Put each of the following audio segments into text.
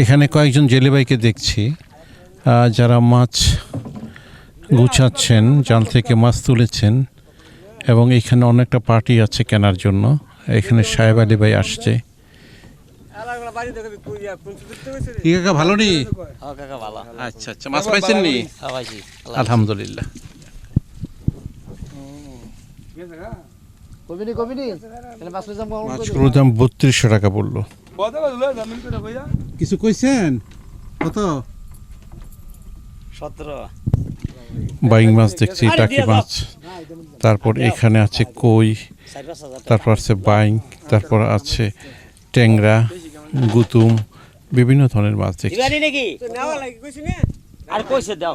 এখানে কয়েকজন জেলে ভাইকে দেখছি যারা মাছ গুছাচ্ছেন জাল থেকে মাছ তুলেছেন এবং এখানে অনেকটা পার্টি আছে কেনার জন্য। এখানে সাহেব আলী ভাই আসছে। কি কাকা ভালো নি? হ্যাঁ কাকা ভালো। আচ্ছা আচ্ছা মাছ পাইছেন নি? হ্যাঁ আলহামদুলিল্লাহ। মাছগুলোর দাম বত্রিশশো টাকা পড়ল কিছু কইছেন? কত? সতেরো। বাইং মাছ দেখছি টাকি মাছ। তারপর এখানে আছে কই তারপর আছে বাইং তারপর আছে ট্যাংরা গুতুম বিভিন্ন ধরনের মাছ দেখছি। আর কইছে দাও।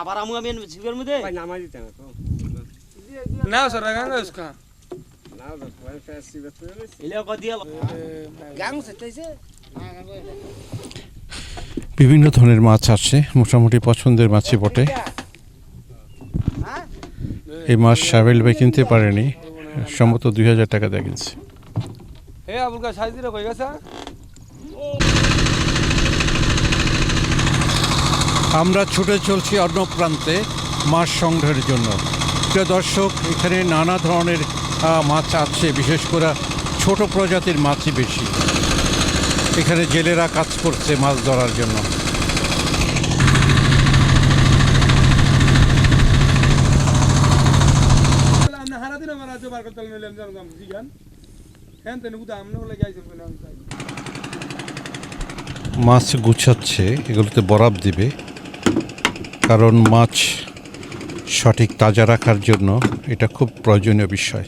আবার আমি বিভিন্ন ধরনের মাছ আছে মোটামুটি পছন্দের মাছই বটে। এই মাছ সাবেল ভাই কিনতে পারেনি সম্ভবত দুই হাজার টাকা দেখেছি হ্যাঁ আবুল কাজ সাইজ দিলে কই গেছে? আমরা ছুটে চলছি অন্য প্রান্তে মাছ সংগ্রহের জন্য। প্রিয় দর্শক, এখানে নানা ধরনের মাছ আছে, বিশেষ করে ছোট প্রজাতির মাছই বেশি। এখানে জেলেরা কাজ করছে মাছ ধরার জন্য। মাছ গুছাচ্ছে, এগুলোতে বরাব দিবে। কারণ মাছ সঠিক তাজা রাখার জন্য এটা খুব প্রয়োজনীয় বিষয়।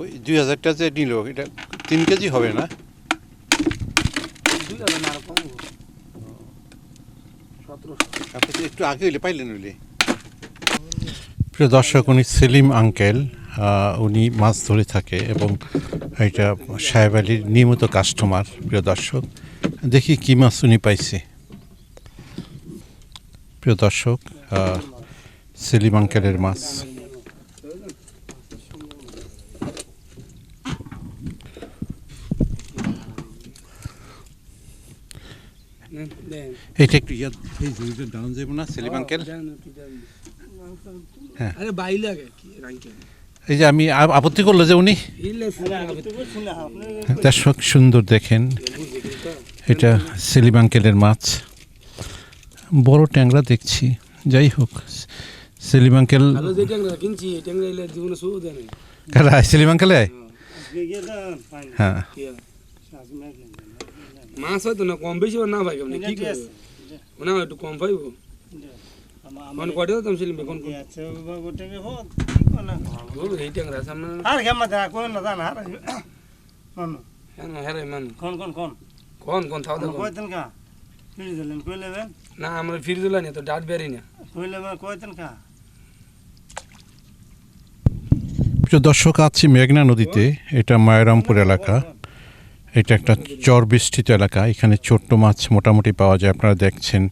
ওই দুই হাজারটা যে নিল এটা তিন কেজি হবে না? আপনি একটু আগে হইলে পাইলেন হইলে। প্রিয় দর্শক উনি সেলিম আঙ্কেল উনি মাছ ধরে থাকে এবং এটা সাহেব আলীর নিয়মিত কাস্টমার প্রিয় দর্শক। দেখি কি মাছ উনি পাইছে। প্রিয় দর্শক সেলিম আঙ্কেলের মাছ। এটা একটু ইয়াদ এই জমিটা ডাউন যাব না সেলিম আঙ্কেল হ্যাঁ। আরে কি রাইকে এই যে আমি আপত্তি করল যে উনি দর্শক সুন্দর দেখেন। এটা সেলিম আঙ্কেলের মাছ। বড় ট্যাংরা দেখছি। যাই হোক সেলিম আঙ্কেল যে ট্যাংরা কিনছি এই ট্যাংরা সুদ দেয় না কারা? সেলিম আঙ্কেলে হ্যাঁ। মাছ হয়তো না কম বেশি না ভাই কি করবে না একটু কম পাইবো? মানে কটে এই ট্যাংরা সামনে হ্যাঁ না হ্যাঁ মান কোন কোন, থাও দেখো। না, আমরা ফিরে তো ডাট বেরি না। প্রিয় দর্শক আছি মেঘনা নদীতে এটা মায়রামপুর এলাকা। এটা একটা চর বৃষ্টিত এলাকা। এখানে ছোট্ট মাছ মোটামুটি পাওয়া যায়। আপনারা দেখছেন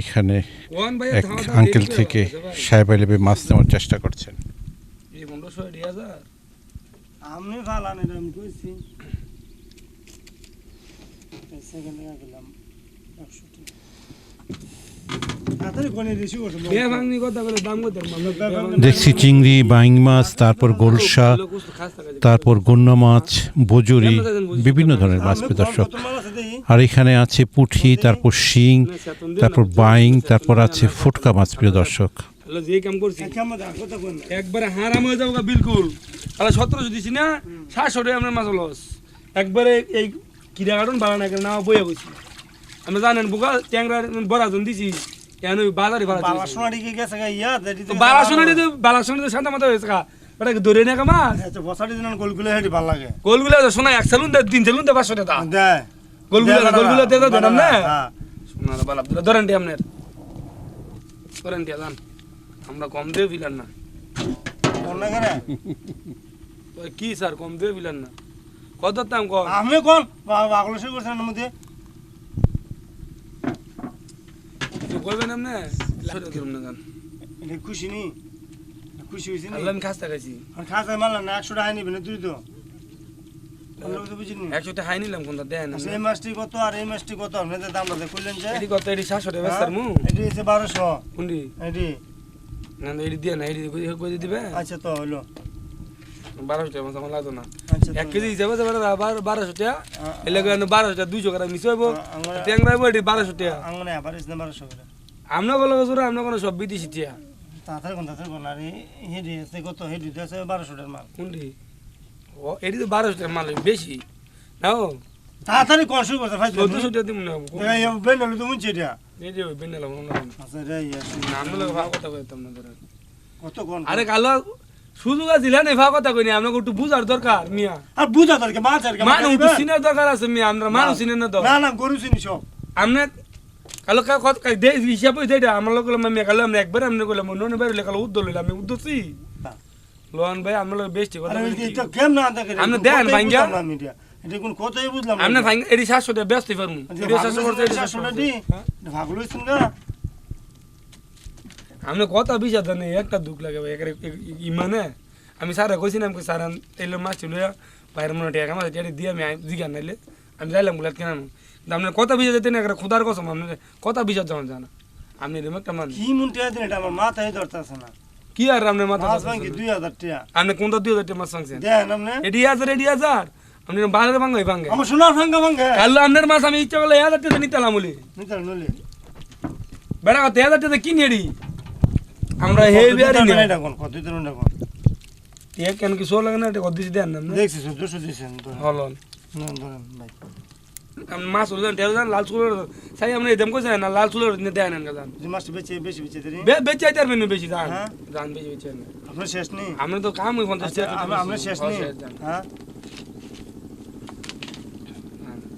এখানে এক আঙ্কেল থেকে সাহেব আলী মাছ নেওয়ার চেষ্টা করছেন। এই দেখছি চিংড়ি বাইং মাছ তারপর গোলসা তারপর গন্না মাছ বজুরি বিভিন্ন ধরনের মাছ দর্শক আর এখানে আছে পুঁঠি তারপর শিং তারপর বাইং তারপর আছে ফুটকা মাছ প্রিয় দর্শক। একবারে হারাম হয়ে যাব বিলকুল। তাহলে সতেরোশো দিছি না সাতশো টাকা আপনার মাছ লস। একবারে এই কিরা কাটুন বাড়া না না বইয়া বসি। আমি জানেন বোকা ট্যাংরা বড়া জন দিছি কেন বাজারে ভাড়া বাবা সোনাড়ি কি গেছে ইয়া দেড়ি তো বালা সোনাটি তো শান্তা মাথা হয়েছে কা ধরে নেকা মাছ আচ্ছা বসাড়ি দিন গোলগুলো হেডি ভালো লাগে গোলগুলো সোনা এক সেলুন দে তিন সেলুন দে পাঁচশো টাকা দে গোলগুলো গোলগুলো দে তো ধরাম না সোনা বালা ধরেন টি আপনার ধরেন টি জান আমরা কম দিয়ে ফিলার না কোন না কি স্যার কম দিয়ে ফিলার না কত দাম কম আমি কোন বাগল শুরু করছেন না মধ্যে আপনি না জান খুশি নি খুশি হয়েছি আমি খাস্তা খাইছি আর খাসা মারলাম না একশো টাকা নিবেন তুই তো বুঝিনি একশো টাকা হাই নিলাম কোনটা দেন আচ্ছা, এই মাছটি কত আর এই মাছটি কত আপনাদের দাম যে এটি কত এটি সাতশো টাকা স্যার মু এটি হচ্ছে বারোশো কোনটি এটি না না, এটি দিয়ে না এটি দিবে আচ্ছা তো হলো বারোশো টাকা মাছ আমার লাগতো না আচ্ছা এক কেজি হিসাবে যাবে বারোশো টাকা। এলে বারোশো টাকা দুইশো টাকা মিশে হইব ট্যাংরা হইব এটি বারোশো টাকা। বারোশো আমরা গেলে গেছো আমরা কোনো সব বিদেশি টিয়া। তাড়াতাড়ি কোন তাড়াতাড়ি কোন আর হেডি আছে কত? হেডি আছে বারোশোটার মাল। কোনটি? ও এটি তো বারোশো টাকা মাল বেশি। তাড়াতাড়ি করতে ভাই চোদ্দশো টাকা দিব না বেন হলো তো এই যে বেন্ডালাম আচ্ছা রে আমরা লোক কথা কইতাম না ধরেন কত কোন আরে কালো সুযোগ আছে না ভাগ কথা কইনি আপনাকে একটু বুঝার দরকার মিয়া। আর বুঝা তার মাছ আর মানুষ একটু চিনার দরকার আছে মিয়া আমরা মানুষ চিনেন না তো। না না গরু চিনি সব। আমরা কালো কত কা দে হিসাব হইতে এটা আমার লোক আমি কালো আমরা একবার আমরা কইলাম নন বাইরে কালো উদ্দল লইলাম আমি উদ্দছি হ্যাঁ। ভাই আমরা বেস্ট কথা এটা আপনি দেন ভাঙ্গা? এটা কোন কতই বুঝলাম আমরা এডি 700 টাকা ব্যস্ত পারমু আচ্ছা, এডি 700 করতে এডি 700 700 দি। ভাগ লইছেন না আমরা কথা বিষয় জানি একটা দুঃখ লাগে ভাই ইমানে আমি স্যার কইছি না আমি স্যার তেল মাছ ছিল বাইরে মনে টাকা মাছ এটা দিয়ে আমি জিজ্ঞান নাইলে আমি যাইলাম বলে কেন কিন্তু আপনার কথা বিষয় যেতে না খুদার কসম আপনার কথা বিষয় যখন জানা আপনি এরকম একটা মান কি মন টিয়া দিন এটা আমার মাথায় ধরতেছে না কি আর আপনার মাথা মাছ দুই হাজার টিয়া আপনি কোনটা দুই হাজার টাকা মাছ ফাংছেন দেন আপনি এডি হাজার এডি হাজার আপনি বাজারে ভাঙ্গাই ভাঙ্গে আমার সোনার ভাঙ্গা ভাঙ্গা কাল আপনার মাছ আমি ইচ্ছা করলে হাজার টাকা নিতাম বলি নিতাল নলি বেড়া কত হাজার টাকা কিনে এডি আমরা হে বিয়ারি না এটা কোন কত দিন এটা কোন এক কেন কি সো লাগে না? এটা কত দিছি দেন না দেখছি দুশো দিছেন ধরেন। হলো না, ধরেন ভাই। আপনি মাছ হলেন টেল যান লাল চুলের সাই আমরা এদম কইছেন না লাল চুলের নিয়ে দেন না জান। যে মাছটা বেচে বেশি বেচে দেরি। বে বেচে আইতার মেনু বেশি জান। হ্যাঁ। জান বেশি বেচে না। আপনার শেষ নেই? আমরা তো কাম হই 50 আচ্ছা টাকা আমরা আমরা শেষ নেই? হ্যাঁ তিনের বড় রাখতে বাবা রাখতে দে তো এই তো কথা এই তো কথা এইটাই কথা বারবার আইছে মাছ সেন মধ্যে 1800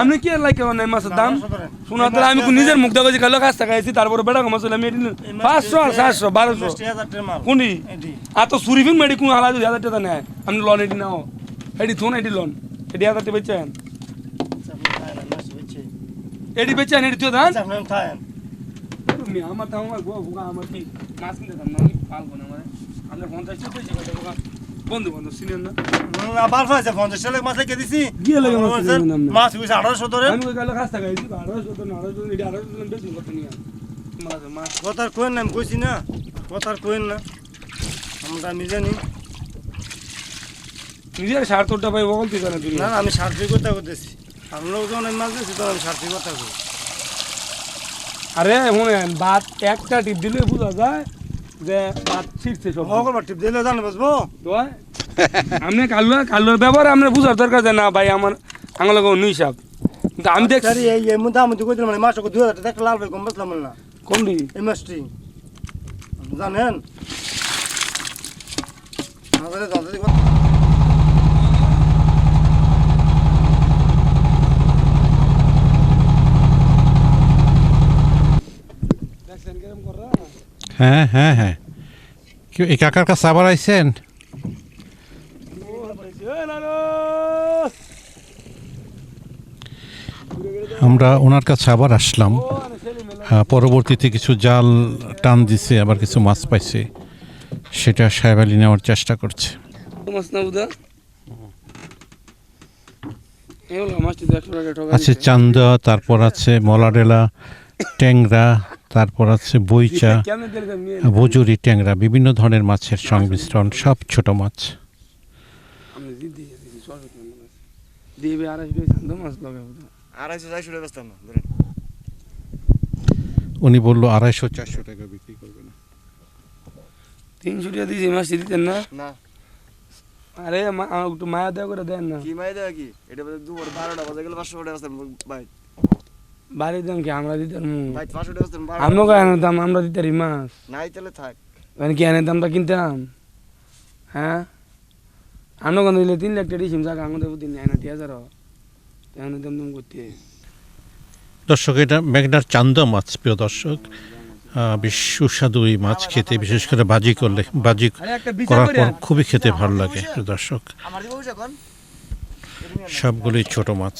আপনি কি লাগে অনেক মাছের দাম? 1800 ধরেন। শোনা তাহলে আমি নিজের মুখ দেখেছি কালো কাছ টাকা আইছি তারপরে বেড়া মাছ হলে আমি পাঁচশো আর সাতশো বারোশো। 20000 টাকার মাল। কোনটি? আর তো সুরি ফিং মেডি কোন আলাদা দুই হাজার টাকা নেয়। আপনি লোন এটি নাও। এটি থোন এটি লোন। এটি হাজার টাকা বেচেন আচ্ছা। এটি বেচেন এটি তো দান। আচ্ছা, খায়েন। আমার তো আমার গো ভুগা আমার কি মাছ কিনতে দাম না আমি পালবো না মানে আমরা পঞ্চাশ টাকা বেশি কথা ভুগা বন্ধু বান্ধব চিনেন না আবার ফাইছে, 50 টাকা মাছ রেখে দিছি। গিয়ে লাগে মাছ আমার হইছে 1800 ধরেন। আমি ওই গালে কাছ টাকা আড়াইশো তো না আড়াইশো এটি আড়াইশো বেশি কত নিয়ে মাছ কথার কোয়েন না, আমি কইছি না। কথার কোয়েন না। আমরা আমি জানি। নিজের স্বার্থটা পাই বলতে জানা না, আমি স্বার্থী কথা কইতেছি। আমরাও যখন আমি মাছ দিছি, তখন আমি স্বার্থী কথা কই। আরে শুনেন ভাত একটা টিপ দিলে বোঝা যায় যে ভাত শিখছে সব মঙ্গলবার টিপ দিলে জানো বুঝব? দোয়া আপনি কালো কালোর ব্যাপারে আপনার বুঝার দরকার যে না ভাই আমার আঙুল অন্য হিসাব কিন্তু আমি দেখছি আরে, এই- এই মুদ্দা আমি তো কইছিলাম, মানে মাছটা 2000 টাকা লাল ভাই কম বেচলাম না। কোনটি এই মাছটি। জানেন? আমাদের জানতে কথা দেখছেন কিরম করা হ্যাঁ হ্যাঁ হ্যাঁ। কি এই কাকার কাছে আবার আইছেন? আমরা ওনার কাছে আবার আসলাম। হ্যাঁ, পরবর্তীতে কিছু জাল টান দিছে আবার কিছু মাছ পাইছে। সেটা সাহেব আলী নেওয়ার চেষ্টা করছে। আছে চান্দা তারপর আছে মলাডেলা ট্যাংরা তারপর আছে বইচা বজুরি ট্যাংরা বিভিন্ন ধরনের মাছের সংমিশ্রণ সব ছোট মাছ। উনি বলল আড়াইশো চারশো টাকা বিক্রি করবে না। তিনশো টাকা দিয়েছি মাছ দিতেন না? না। আরে মা- একটু মায়া দেওয়া করে দেন না। কি মায়া দেওয়া কি? এটা দুপুর বারোটা বাজে গেলে পাঁচশো টাকা ভাই। বাড়ি দেন কি আমরা দিতাম ভাই পাঁচশো টাকা বেচতাম আমরা কেন দাম আমরা দিতারি মাছ। নাই তাহলে থাক। মানে কি এনে দামটা কিনতাম? হ্যাঁ? আমরা কোনো দিলে তিন লাখ টাকা দিয়েছি জায়গা আমাদের প্রতি নেয় না ঠিক আছে এনে দাম দাম করতে। দর্শক এটা মেঘনার চান্দা মাছ প্রিয় দর্শক। বেশ সুস্বাদু এই মাছ খেতে বিশেষ করে বাজি করলে বাজি করার পর খুবই খেতে ভালো লাগে প্রিয় দর্শক। সবগুলোই ছোট মাছ।